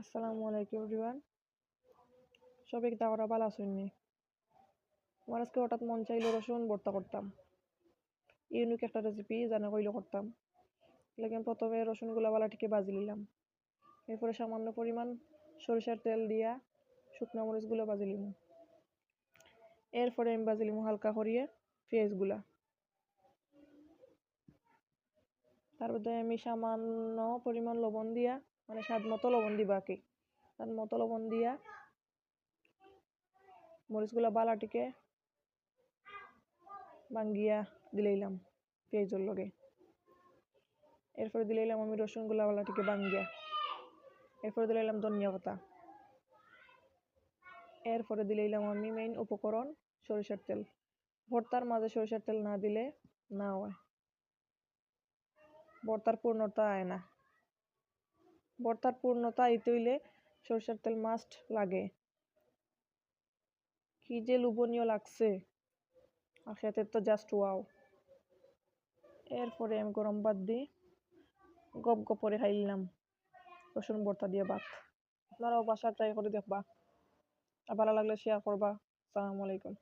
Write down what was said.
আসসালামু আলাইকুম এভরিওয়ান। সবাই ওরা ভালো আসেননি আমার আজকে হঠাৎ মন চাইলো রসুন ভর্তা করতাম। ইউনিক একটা রেসিপি জানা কইলো করতাম। লেকিন প্রথমে রসুনগুলা বালাটিকে বাজি নিলাম। এরপরে সামান্য পরিমাণ সরিষার তেল দিয়া শুকনো মরিচগুলো বাজি নিলাম। এরপরে আমি বাজি নিলাম হালকা করিয়ে পেঁয়াজগুলা। তারপরে আমি সামান্য পরিমাণ লবণ দিয়া মানে স্বাদ মতো লবণ দিবা কি স্বাদ মতো লবণ দিয়া মরিচগুলা বালাটিকে ভাঙ্গিয়া দিলাইলাম পেঁয়াজের লগে। এরপরে দিলাইলাম আমি রসুনগুলা বালাটিকে ভাঙ্গিয়া। এরপরে দিলাইলাম ধনিয়া পাতা। এরপরে দিলাইলাম আমি মেইন উপকরণ সরিষার তেল। ভর্তার মাঝে সরিষার তেল না দিলে না হয়। ভর্তার পূর্ণতা আয় না। ভর্তার পূর্ণতা আইতে হইলে সরিষার তেল মাস্ট লাগে। কি যে লোভনীয় লাগছে। আর তো জাস্ট ওয়াও এরপরে আমি গরম ভাত দিই গপ গপ করে খাইলাম রসুন ভর্তা দিয়ে ভাত। আপনারাও বাসা ট্রাই করে দেখবা। ভালো লাগলে শেয়ার করবা। আসসালামু আলাইকুম।